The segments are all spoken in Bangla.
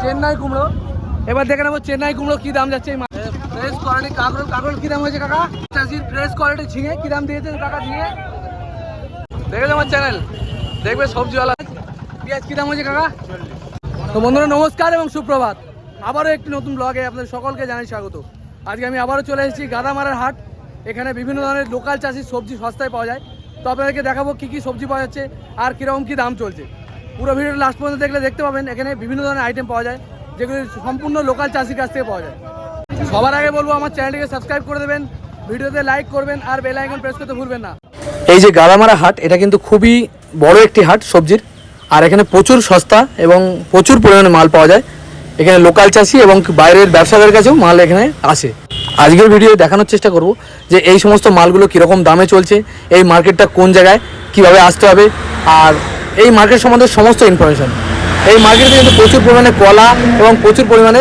চেন্নাই কুমড়ো। এবার দেখে নেব চেন্নাই কুমড়ো কি দাম যাচ্ছে এই ফ্রেশ কোয়ালিটি কাঁকরোল কাঁকরোল কি দাম হয়েছে কাকা? চাষির ফ্রেশ কোয়ালিটি ঝিঙে কি দাম দিয়েছেন কাকা ঝিঙে? দেখে আমার চ্যানেল দেখবে সবজিওয়ালা। পেঁয়াজ কি দাম হয়েছে কাকা? তো বন্ধুরা নমস্কার এবং সুপ্রভাত। আবারও একটি নতুন ব্লগে আপনাদের সকলকে জানাই স্বাগত। আজকে আমি আবারও চলে এসেছি গাদামারার হাট। এখানে বিভিন্ন ধরনের লোকাল চাষির সবজি সস্তায় পাওয়া যায়। তো আপনাদেরকে দেখাবো কী কী সবজি পাওয়া যাচ্ছে আর কীরকম কী দাম চলছে। পুরো ভিডিওটা লাস্ট পর্যন্ত দেখলে দেখতে পাবেন, এখানে বিভিন্ন ধরনের আইটেম পাওয়া যায়, যেগুলি সম্পূর্ণ লোকাল চাষির কাছ থেকে পাওয়া যায়। সবার আগে বলব, আমার চ্যানেলটিকে সাবস্ক্রাইব করে দেবেন, ভিডিওতে লাইক করবেন, আর বেল আইকন প্রেস করতে ভুলবেন না। এই যে গালামারা হাট, এটা কিন্তু খুবই বড় একটি হাট সবজির, আর এখানে প্রচুর সস্তা এবং প্রচুর পরিমাণে মাল পাওয়া যায়। এখানে লোকাল চাষি এবং বাইরের ব্যবসাদের কাছেও মাল এখানে আসে। আজকের ভিডিও দেখানোর চেষ্টা করব যে এই সমস্ত মালগুলো কীরকম দামে চলছে, এই মার্কেটটা কোন জায়গায়, কীভাবে আসতে হবে, আর এই মার্কেট সম্বন্ধে সমস্ত ইনফরমেশান এই মার্কেটে কিন্তু প্রচুর পরিমাণে কলা এবং প্রচুর পরিমাণে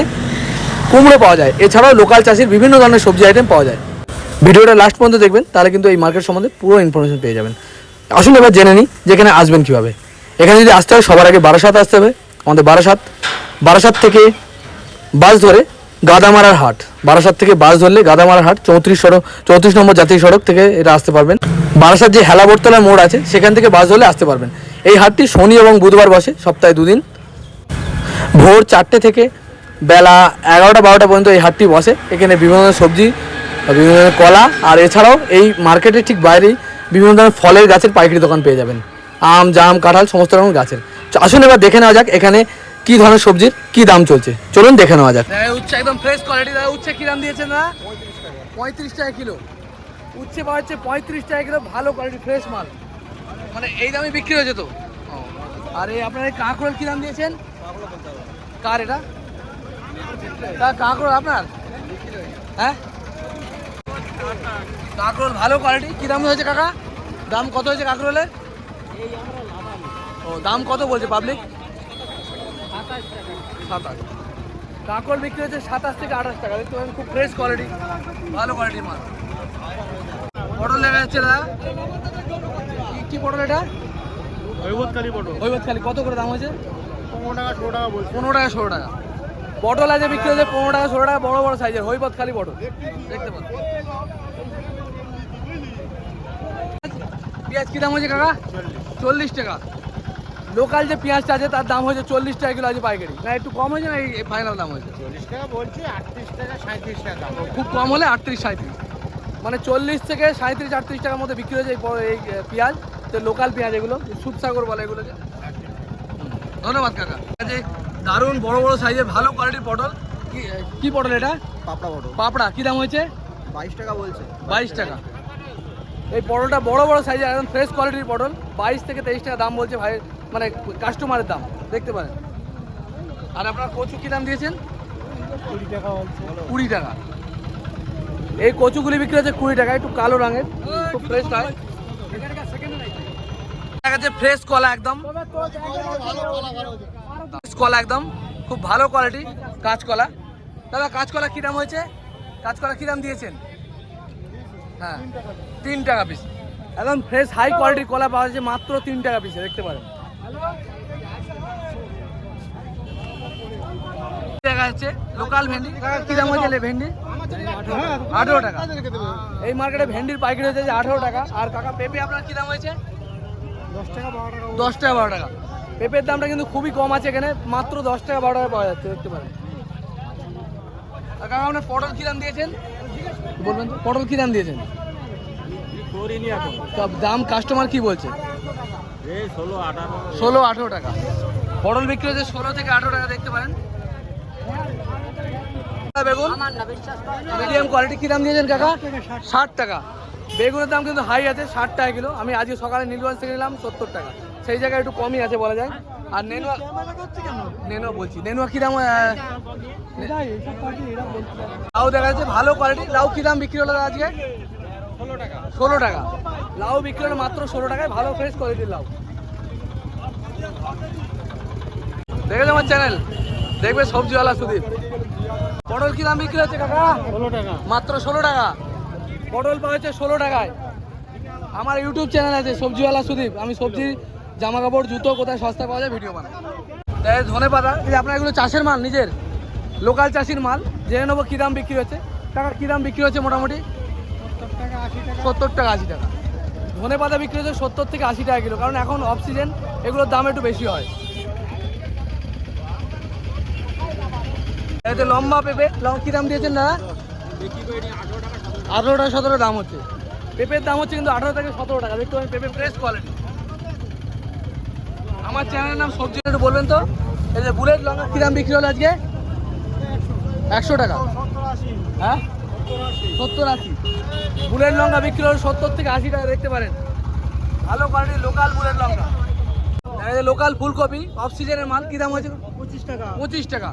কুমড়ো পাওয়া যায়। এছাড়াও লোকাল চাষির বিভিন্ন ধরনের সবজি আইটেম পাওয়া যায়। ভিডিওটা লাস্ট পর্যন্ত দেখবেন, তাহলে কিন্তু এই মার্কেট সম্বন্ধে পুরো ইনফরমেশন পেয়ে যাবেন। আসুন এবার জেনে নিই যে এখানে আসবেন কীভাবে। এখানে যদি আসতে হয়, সবার আগে বারাসাত আসতে হবে, আমাদের বারাসাত। বারাসাত থেকে বাস ধরে গাদামারার হাট। বারাসাত থেকে বাস ধরলে গাদামারার হাট, চৌত্রিশ সড়ক, চৌত্রিশ নম্বর জাতীয় সড়ক থেকে এটা আসতে পারবেন। বারাসাত যে হেলাবরতলা মোড় আছে, সেখান থেকে বাস ধরলে আসতে পারবেন। এই হাটটি শনি এবং বুধবার বসে সপ্তাহে দুদিন। ভোর চারটে থেকে বেলা এগারোটা বারোটা পর্যন্ত এই হাটটি বসে। এখানে বিভিন্ন ধরনের সবজি বিভিন্ন ধরনের কলা আর এছাড়াও এই মার্কেটের ঠিক বাইরেই বিভিন্ন ধরনের ফলের গাছের পাইকারি দোকান পেয়ে যাবেন। আম জাম কাঁঠাল সমস্ত রকম গাছের। আসুন এবার দেখে নেওয়া যাক এখানে কি ধরনের সবজির কি দাম চলছে। চলুন দেখে নেওয়া যাক। উচ্ছে একদম ফ্রেশ কোয়ালিটি দাদা। উচ্ছে কি দাম দিয়েছেন না পঁয়ত্রিশ টাকা। কিলো। উচ্ছে পাওয়া যাচ্ছে পঁয়ত্রিশ টাকা কিলো ভালো কোয়ালিটি ফ্রেশ মাল। মানে এই দামে বিক্রি হয়েছে তো? আর এই আপনার এই কাঁকড়োল কি দাম দিয়েছেন? কার এটা? তা কাঁকড়োল আপনার? হ্যাঁ? কাঁকরোল ভালো কোয়ালিটি কী দাম হয়েছে কাকা? দাম কত হয়েছে কাঁকরোলের ও, দাম কত বলছে পাবলিক সাতাশ। কাঁকরোল বিক্রি হচ্ছে সাতাশ থেকে আঠাশ টাকা। দেখতে পাবেন খুব ফ্রেশ কোয়ালিটি ভালো কোয়ালিটির মাল। পটল লেখা যাচ্ছে দাদা। কি- পটল এটা? হৈবতকালী পটল। হৈবতখালি কত করে দাম হয়েছে? পনেরো টাকা ষোলো টাকা বলছে। পনেরো টাকা ষোলো টাকা। পটল আছে বিক্রি হচ্ছে পনেরো টাকা ষোলো টাকা বড় বড় সাইজের হৈবত খালি পটল। দেখতে পেঁয়াজ কি দাম হয়েছে কাকা? চল্লিশ। টাকা। লোকাল যে পেঁয়াজটা আছে তার দাম হয়েছে চল্লিশ টাকা কিলো আছে পাইকারি। না একটু কম হয়েছে না এই ফাইনাল দাম হয়েছে? চল্লিশ টাকা বলছি আটত্রিশ টাকা সাঁত্রিশ টাকা খুব কম হলে আটত্রিশ সাঁত্রিশ মানে চল্লিশ থেকে সাঁত্রিশ আটত্রিশ টাকার মধ্যে বিক্রি হয়েছে এই পেঁয়াজ। তো লোকাল পেঁয়াজ এগুলো সুদসাগর বলে এগুলোকে। ধন্যবাদ কাকা। যে দারুণ বড় বড় সাইজের ভালো কোয়ালিটির পটল। কি কি পটল এটা? পাপড়া পটল। পাপড়া কি দাম হয়েছে? বাইশ টাকা বলছে। বাইশ টাকা। এই পটলটা বড় বড় সাইজের একদম ফ্রেশ কোয়ালিটির পটল। বাইশ থেকে তেইশ টাকা দাম বলছে ভাই মানে কাস্টমারের দাম। দেখতে পারেন। আর আপনার কচু কি দাম দিয়েছেন? কুড়ি টাকা বলছে। কুড়ি টাকা। এই কচুগুলি বিক্রি হচ্ছে কুড়ি টাকা একটু কালো রঙের খুব ফ্রেশ হয়। দেখাচ্ছে ফ্রেশ কলা একদম। কলা একদম, খুব ভালো কোয়ালিটি কাঁচকলা। দাদা, কাঁচকলা কী দাম হয়েছে? কাঁচকলা কী দাম দিয়েছেন? হ্যাঁ তিন টাকা পিস একদম ফ্রেশ হাই কোয়ালিটির কলা পাওয়া যাচ্ছে মাত্র তিন টাকা পিসে দেখতে পারেন। দেখা যাচ্ছে লোকাল ভেন্ডি। কি দাম হয়েছে ভেন্ডি? আঠেরো টাকা। এই মার্কেটে ভেন্ডির পাইকারি হয়েছে আঠেরো টাকা। আর কাকা পেঁপে আপনার কি দাম হয়েছে? দশ টাকা বারো টাকা দশ টাকা বারো টাকা। পেঁপের দামটা কিন্তু খুবই কম আছে এখানে মাত্র দশ টাকা বারো টাকা পাওয়া যাচ্ছে দেখতে পারেন। কাকা আপনার পটল কি দাম দিয়েছেন? বলবেন তো? পটল কি দাম দিয়েছেন? করিনি এখন। দাম কাস্টমার কি বলছে? এই ষোলো আঠারো। ষোলো আঠেরো টাকা। পটল বিক্রি হচ্ছে ষোলো থেকে আঠেরো টাকা দেখতে পারেন। বেগুন? মিডিয়াম কোয়ালিটি কি দাম দিয়েছেন কাকা? ষাট টাকা। বেগুনের দাম কিন্তু হাই আছে ষাট টাকা কিলো। আমি আজকে সকালে নীলগঞ্জ থেকে নিলাম সত্তর টাকা। সেই জায়গায় একটু কমই আছে বলা যায়। আর নেনুয়া নেনুয়া বলছি। নেনুয়া কি দাম লাউ দেখা যাচ্ছে ভালো কোয়ালিটি লাউ কি দাম বিক্রি হলো আজকে? ষোলো টাকা। ষোলো টাকা লাউ বিক্রি হলো মাত্র ষোলো টাকায়। ভালো ফ্রেশ কোয়ালিটির লাউ। দেখেছ আমার চ্যানেল দেখবে সবজিওয়ালা সুদীপ। পটল কি দাম বিক্রি হচ্ছে কাকা? ষোলো টাকা। মাত্র ষোলো টাকা। পটল পাওয়া যাচ্ছে ষোলো টাকায়। আমার ইউটিউব চ্যানেল আছে, সবজিওয়ালা সুদীপ। আমি সবজি জামা কাপড় জুতো কোথায় সস্তা পাওয়া যায় ভিডিও বানাই। ধনে পাতা, এই আপনার এগুলো চাষের মাল, নিজের, লোকাল চাষির মাল, জেনে নেব কী দাম বিক্রি হচ্ছে। টাকা কী দাম বিক্রি হচ্ছে মোটামুটি? সত্তর টাকা আশি টাকা। ধনে পাতা বিক্রি হচ্ছে সত্তর থেকে আশি টাকা কিলো, কারণ এখন অফ এগুলোর দাম একটু বেশি হয়। লম্বা পেঁপে কী দাম দিয়েছেন দাদা? আঠারো টাকা সতেরো দাম হচ্ছে। পেঁপের দাম হচ্ছে কিন্তু আঠেরো থেকে সতেরো টাকা। দেখতে পাবেন পেঁপে ফ্রেশ কোয়ালিটি আমার চ্যানেলের নাম সবজি একটু বলবেন তো? এই যে বুলেট লঙ্কা কী দাম বিক্রি হলো আজকে? একশো টাকা। সত্তর আশি হ্যাঁ? সত্তর আশি। বুলেট লঙ্কা বিক্রি হলো সত্তর থেকে আশি টাকা দেখতে পারেন। ভালো কোয়ালিটির লোকাল বুলেট লঙ্কা। এই যে লোকাল ফুলকপি অফ সিজনের মাল কী দাম হয়েছে পঁচিশ টাকা। পঁচিশ টাকা।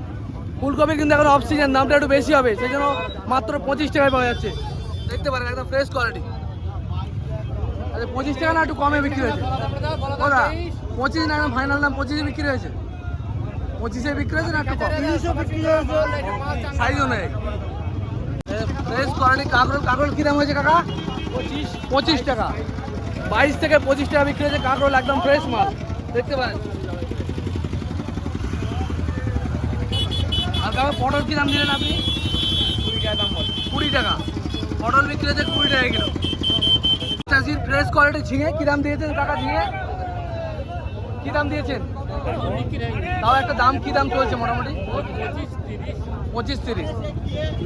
ফুলকপি কিন্তু এখন অফ সিজন দামটা একটু বেশি হবে সেই জন্য মাত্র পঁচিশ টাকায় পাওয়া যাচ্ছে। দেখতে পারেন একদম ফ্রেশ কোয়ালিটি আচ্ছা পঁচিশ টাকা না একটু কমে বিক্রি হয়েছে? ওরা পঁচিশ না একদম ফাইনাল দাম পঁচিশে বিক্রি হয়েছে? পঁচিশে বিক্রি হয়েছে না একটু কম? সাইজ অনুযায়ী ফ্রেশ কোয়ালিটি কাঁকরোল কাঁকরোল কী দাম হয়েছে কাকা? পঁচিশ। পঁচিশ টাকা। বাইশ থেকে পঁচিশ টাকা বিক্রি হয়েছে কাঁকরোল একদম ফ্রেশ মাল। দেখতে পারেন। আর কাকা পটল কী দাম দিলেন আপনি? কুড়ি টাকা দাম বল। কুড়ি টাকা। পটল বিক্রি হচ্ছে কুড়ি টাকা কিলো। চাষির ফ্রেশ কোয়ালিটি ঝিঙে কী দাম দিয়েছেন কাকা ঝিঙে? কী দাম দিয়েছেন? তাও একটা দাম কী দাম চলছে মোটামুটি? পঁচিশ তিরিশ।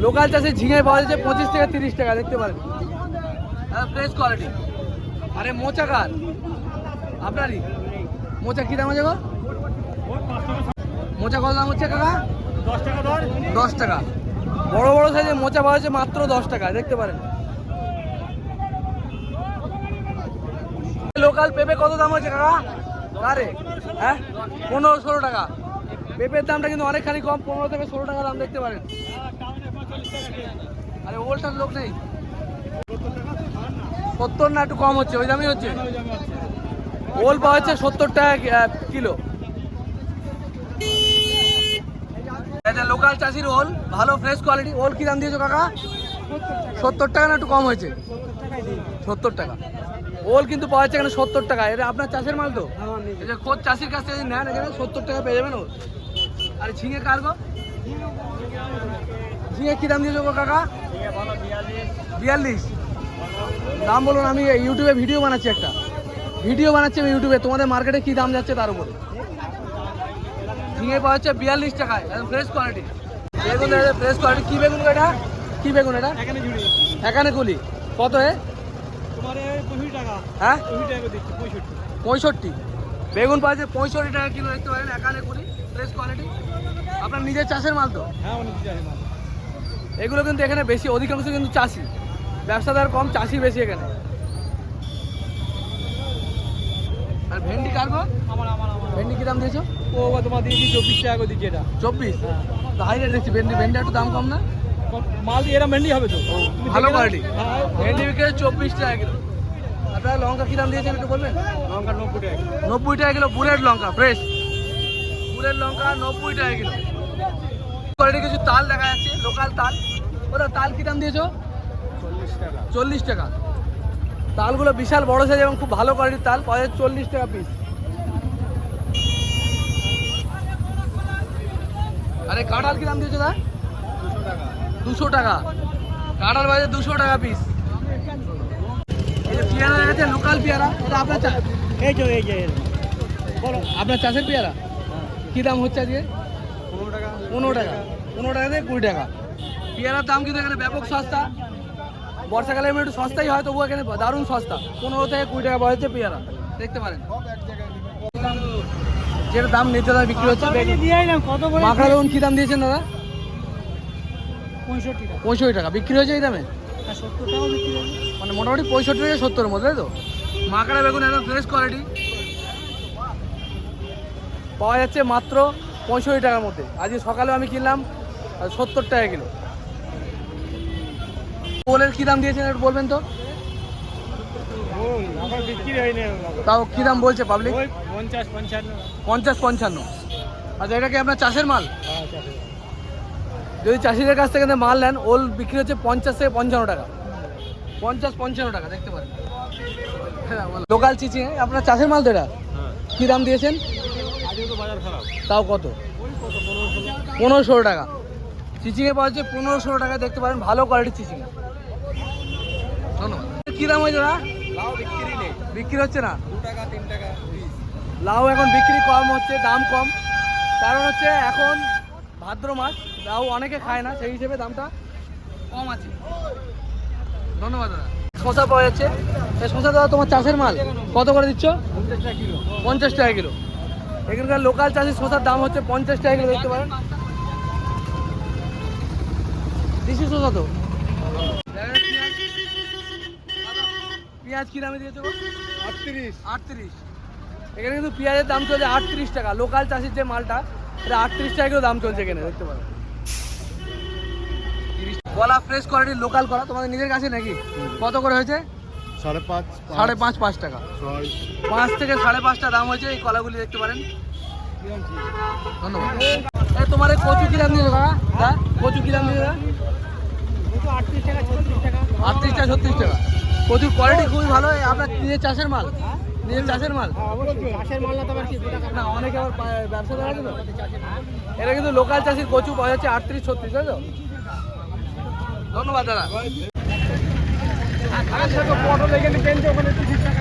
লোকাল চাষে ঝিঙে পাওয়া যাচ্ছে পঁচিশ থেকে তিরিশ টাকা দেখতে পারেন। ফ্রেশ কোয়ালিটি আরে মোচা কার? আপনারই? মোচা কী দাম আছে গো? মোচা কত দাম হচ্ছে কাকা? দশ টাকা দশ টাকা। বড় বড় সাইজের মোচা পাওয়া যাচ্ছে মাত্র দশ টাকা, দেখতে পারেন। লোকাল পেঁপে কত দাম হচ্ছে কাকা? কারে? হ্যাঁ? পনেরো ষোলো টাকা। পেঁপের দামটা কিন্তু অনেকখানি কম, পনেরো থেকে ষোলো টাকা দাম, দেখতে পারেন। আরে ওলটার লোক নেই। সত্তর না একটু কম হচ্ছে, ওই দামই হচ্ছে। ওল পাওয়া যাচ্ছে সত্তর টাকা কিলো। এটা লোকাল চাষির ওল, ভালো ফ্রেশ কোয়ালিটি ওল কি দাম দিয়েছ কাকা? সত্তর টাকা না একটু কম হয়েছে? সত্তর টাকা। ওল কিন্তু পাওয়া যাচ্ছে এখানে সত্তর টাকা। এটা আপনার চাষের মাল তো? খোদ চাষির কাছ থেকে নেন এখানে, সত্তর টাকা পেয়ে যাবেন ওল। আর ঝিঙে কার গো? ঝিঙে কি দাম দিয়েছ কাকা? বিয়াল্লিশ। দাম বলুন, আমি ইউটিউবে ভিডিও বানাচ্ছি একটা। ভিডিও বানাচ্ছি আমি ইউটিউবে। তোমাদের মার্কেটে কি দাম যাচ্ছে তার উপরে? ঝিঙে পাওয়া যাচ্ছে বিয়াল্লিশ টাকায় একদম ফ্রেশ কোয়ালিটি বেগুন ফ্রেশ কোয়ালিটি কী বেগুন এটা? কী বেগুন এটা? এখানে কুলি। কত এ? হ্যাঁ? পঁয়ষট্টি বেগুন পাওয়া যাচ্ছে পঁয়ষট্টি টাকা কিলো দেখতে পারেন এখানে কুলি ফ্রেশ কোয়ালিটি আপনার নিজের চাষের মাল তো? হ্যাঁ এগুলো কিন্তু এখানে বেশি অধিকাংশ কিন্তু চাষি। ব্যবসাদার কম চাষি বেশি এখানে। আর ভেন্ডি কারগো আমার আমার আমার। ভেন্ডি কি দাম দিয়েছ? ও তোমার দিয়েছি চব্বিশ টাকা করে দিচ্ছি এটা। চব্বিশ? হাই রেট দেখছি ভেন্ডি ভেন্ডি একটু দাম কম না? মাল এরা ভেন্ডি হবে তো। ভালো কোয়ালিটি হ্যাঁ। ভেন্ডি বিক্রি চব্বিশ টাকা কিলো। আপনারা লঙ্কা কি দাম দিয়েছেন একটু বলবেন? লঙ্কা নব্বই টাকা নব্বই টাকা কিলো বুলেট লঙ্কা ফ্রেশ বুলেট লঙ্কা নব্বই টাকা কিলো। কোয়ালিটি কিছু তাল দেখা যাচ্ছে লোকাল তাল। ওটা তাল কি দাম দিয়েছ? চল্লিশ টাকা। চল্লিশ টাকা। তালগুলো বিশাল বড় সাইজ এবং খুব ভালো কোয়ালিটির তাল পাওয়া যায় চল্লিশ টাকা পিস আরে কাঁঠাল কি দাম দিয়েছ দা দুশো টাকা। কাঁঠাল বাজে দুশো টাকা পিস পেয়ারা যাচ্ছে লোকাল পেয়ারা। এটা আপনার চা- এই যে এই যে। বলো আপনার চাষের পেয়ারা? কি দাম হচ্ছে আজকে? পনেরো টাকা। পনেরো টাকা। পনেরো টাকা থেকে কুড়ি টাকা। পেয়ারার দাম কিন্তু এখানে ব্যাপক সস্তা। বর্ষাকালে একটু সস্তাই হয় তবুও এখানে দারুণ সস্তা। পনেরো থেকে কুড়ি টাকা পাওয়া যাচ্ছে পেয়ারা দেখতে পারেন। যেটা দাম নির্ধারণ বিক্রি হচ্ছে মাখড়া বেগুন কি দাম দিয়েছেন দাদা? পঁয়ষট্টি টাকা। পঁয়ষট্টি টাকা। বিক্রি হয়েছে এই দামে? হবে মানে মোটামুটি পঁয়ষট্টি থেকে সত্তরের মধ্যে তাই তো? মাকড়া বেগুন একদম ফ্রেশ কোয়ালিটি পাওয়া যাচ্ছে মাত্র পঁয়ষট্টি টাকার মধ্যে। আজকে সকালে আমি কিনলাম সত্তর টাকা কিলো। ওলের কী দাম দিয়েছেন একটু বলবেন তো? তাও কী দাম বলছে পাবলিক পঞ্চাশ পঞ্চান্ন। আচ্ছা এটা কি আপনার চাষের মাল? যদি চাষিদের কাছ থেকে মাল নেন ওল বিক্রি হচ্ছে পঞ্চাশ থেকে পঞ্চান্ন টাকা। পঞ্চাশ পঞ্চান্ন টাকা দেখতে পারেন। লোকাল চিচি আপনার চাষের মাল তো এটা? হ্যাঁ। কী দাম দিয়েছেন? তাও কত? পনেরো ষোলো টাকা। চিচিংয়ে পাওয়া যাচ্ছে পনেরো ষোলো টাকা দেখতে পারেন ভালো কোয়ালিটির চিচিং। ধন্যবাদ কী দাম হয়েছে না? বিক্রি হচ্ছে না? লাউ এখন বিক্রি কম হচ্ছে দাম কম। কারণ হচ্ছে এখন ভাদ্র মাস লাউ অনেকে খায় না সেই হিসেবে দামটা কম আছে। ধন্যবাদ দাদা। শশা পাওয়া যাচ্ছে। এই শশা দাদা তোমার চাষের মাল কত করে দিচ্ছ? পঞ্চাশ টাকা কিলো। পঞ্চাশ টাকা কিলো এখানকার লোকাল চাষের শসার দাম হচ্ছে পঞ্চাশ টাকা কিলো দেখতে পারেন। দেশি শসা তো। পেঁয়াজ কি দামে দিয়েছ আটত্রিশ। আটত্রিশ। এখানে কিন্তু পেঁয়াজের দাম চলছে আটত্রিশ টাকা। লোকাল চাষির যে মালটা এটা আটত্রিশ টাকা কিলো দাম চলছে এখানে। দেখতে পারো। কলা ফ্রেশ কোয়ালিটির লোকাল কলা তোমাদের নিজের কাছে নাকি? কত করে হয়েছে? সাড়ে পাঁচ সাড়ে পাঁচ। পাঁচ টাকা। পাঁচ থেকে সাড়ে পাঁচটা দাম হয়েছে। এই কলাগুলি দেখতে পারেন। ধন্যবাদ। তোমার এই কচু কি দাম দিয়েছ কাকা হ্যাঁ কচু কি দাম দিয়েছ আটত্রিশ টাকা ছত্রিশ টাকা। আটত্রিশ টাকা ছত্রিশ টাকা। কচুর কোয়ালিটি খুবই ভালো। আপনার নিজের চাষের মাল? নিজের চাষের মাল? অবশ্যই। চাষের মাল না তো আবার কি না অনেকে আবার ব্যবসা দেখা তো? এটা কিন্তু লোকাল চাষির কচু পাওয়া যাচ্ছে আটত্রিশ ছত্রিশ তাই তো? ধন্যবাদ দাদা। পটল এখানে কিনছে ওখানে পঁচিশ টাকা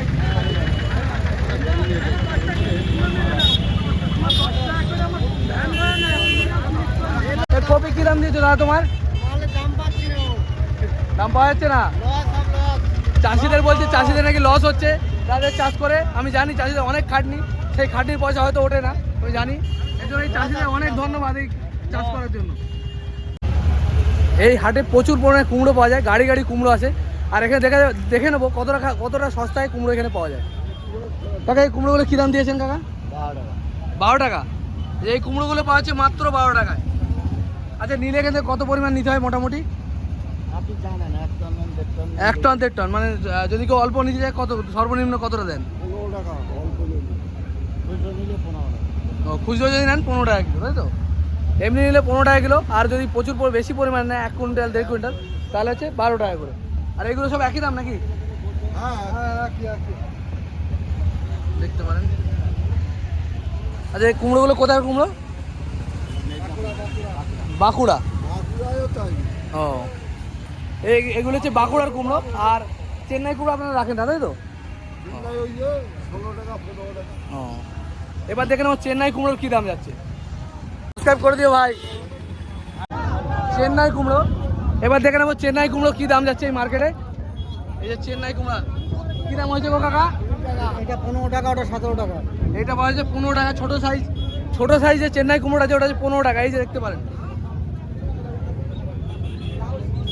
এই কপি কি দাম দিয়েছ দাদা তোমার? দাম পাওয়া যাচ্ছে না চাষিদের বলছে, চাষিদের নাকি লস হচ্ছে। তাদের চাষ করে, আমি জানি চাষিদের অনেক খাটনি, সেই খাটনির পয়সা হয়তো ওঠে না, আমি জানি। এই জন্য এই চাষিদের অনেক ধন্যবাদ এই চাষ করার জন্য। এই হাটে প্রচুর পরিমাণে কুমড়ো পাওয়া যায়, গাড়ি গাড়ি কুমড়ো আছে আর এখানে দেখে দেখে নেব কতটা কতটা সস্তায় কুমড়ো এখানে পাওয়া যায়। কাকা, এই কুমড়োগুলো কী দাম দিয়েছেন কাকা? বারো টাকা। এই কুমড়োগুলো পাওয়া যাচ্ছে মাত্র বারো টাকায়। আচ্ছা নিলে থেকে কত পরিমাণ নিতে হয় মোটামুটি? আপনি জানেন এক টন দেড় টন মানে যদি কেউ অল্প নিতে যায় কত সর্বনিম্ন কতটা দেন? ও, খুচরো যদি নেন পনেরো টাকা কিলো তাই তো? এমনি নিলে পনেরো টাকা কিলো আর যদি প্রচুর পরি- বেশি পরিমাণ নেয় এক কুইন্টাল দেড় কুইন্টাল তাহলে হচ্ছে বারো টাকা করে। আর এগুলো সব একই দাম নাকি? হ্যাঁ হ্যাঁ দেখতে পারেন। আচ্ছা এই কুমড়োগুলো কোথায় কুমড়ো? বাঁকুড়া ও। এগুলো হচ্ছে বাঁকুড়ার কুমড়ো আর চেন্নাই কুমড়ো আপনারা রাখেন না তাই তো? ও। এবার দেখে নেব চেন্নাই কুমড়োর কী দাম যাচ্ছে। সাবস্ক্রাইব করে দিও ভাই। চেন্নাই কুমড়ো। এবার দেখে নেব চেন্নাই কুমড়ো কী দাম যাচ্ছে এই মার্কেটে। এই যে চেন্নাই কুমড়া। কী দাম হয়েছে গো কাকা? এটা পনেরো টাকা ওটা সতেরো টাকা। এটা পাওয়া যাচ্ছে পনেরো টাকা ছোটো সাইজ ছোটো সাইজের চেন্নাই কুমড়ো আছে ওটা হচ্ছে পনেরো টাকা এই যে দেখতে পারেন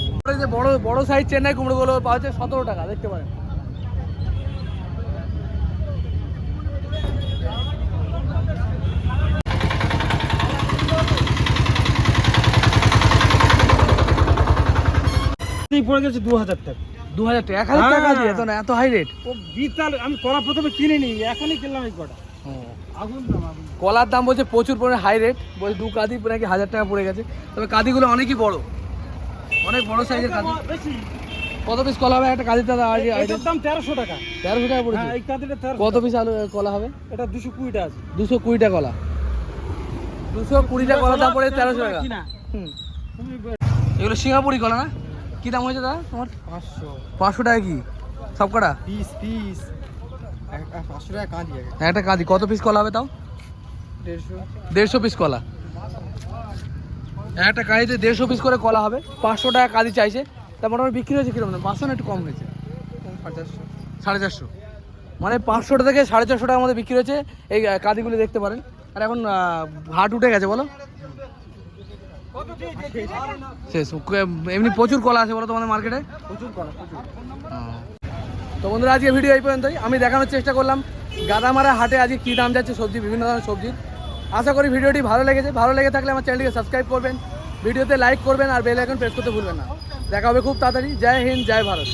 এই যে বড় বড় সাইজ চেন্নাই কুমড়োগুলো পাওয়া যাচ্ছে সতেরো টাকা দেখতে পারেন। পড়ে গেছে দু হাজার টাকা। দু হাজার টাকা এক হাজার টাকা হ্যাঁ। দিয়ে এত না এত হাই রেট ও বিশাল আমি কলা প্রথমে কিনে নি এখনই কিনলাম এই কটা। আগুন কলার দাম বলছে প্রচুর পরিমাণে হাই রেট বলছে দু কাদি নাকি হাজার টাকা পড়ে গেছে। তবে কাদিগুলো অনেকই বড়। অনেক বড় সাইজের বেশি। কত পিস কলা হবে? একটা কাদির দাদা এটার দাম তেরোশো টাকা। তেরোশো টাকা পড়েছে? হ্যাঁ এই কাঁদিটা কত পিস আলু কলা হবে? এটা দুশো কুড়িটা আছে। দুশো কুড়িটা কলা। দুশো কুড়িটা কলা দাম পড়ে তেরোশো টাকা। এগুলো সিঙ্গাপুরি কলা না? কি দাম হয়েছে দাদা তোমার? পাঁচশো। পাঁচশো টাকা কি? সব কটা? Piece piece. পাঁচশো টাকা কাঁদি একটা কাঁদি। কত পিস কলা হবে তাও? দেড়শো। দেড়শো পিস কলা। একটা কাঁদিতে দেড়শো পিস করে কলা হবে পাঁচশো টাকা কাঁদি চাইছে। তা মোটামুটি বিক্রি হয়েছে কীরকম? পাঁচশো না একটু কম হয়েছে। সাড়ে চারশো। মানে পাঁচশোটা থেকে সাড়ে চারশো টাকার মধ্যে বিক্রি হয়েছে এই কাঁদিগুলি দেখতে পারেন। আর এখন হাট উঠে গেছে বলো। শেষ এমনি প্রচুর কলা আছে বলো তোমাদের মার্কেটে প্রচুর কলা তো বন্ধুরা আজকে ভিডিও এই পর্যন্তই। আমি দেখানোর চেষ্টা করলাম। গাদামারা হাটে আজকে কী দাম যাচ্ছে সবজি বিভিন্ন ধরনের সবজির আশা করি ভিডিওটি ভালো লেগেছে। ভালো লেগে থাকলে আমার চ্যানেলটিকে সাবস্ক্রাইব করবেন, ভিডিওতে লাইক করবেন আর বেল আইকন প্রেস করতে ভুলবেন না। দেখা হবে খুব তাড়াতাড়ি। জয় হিন্দ, জয় ভারত।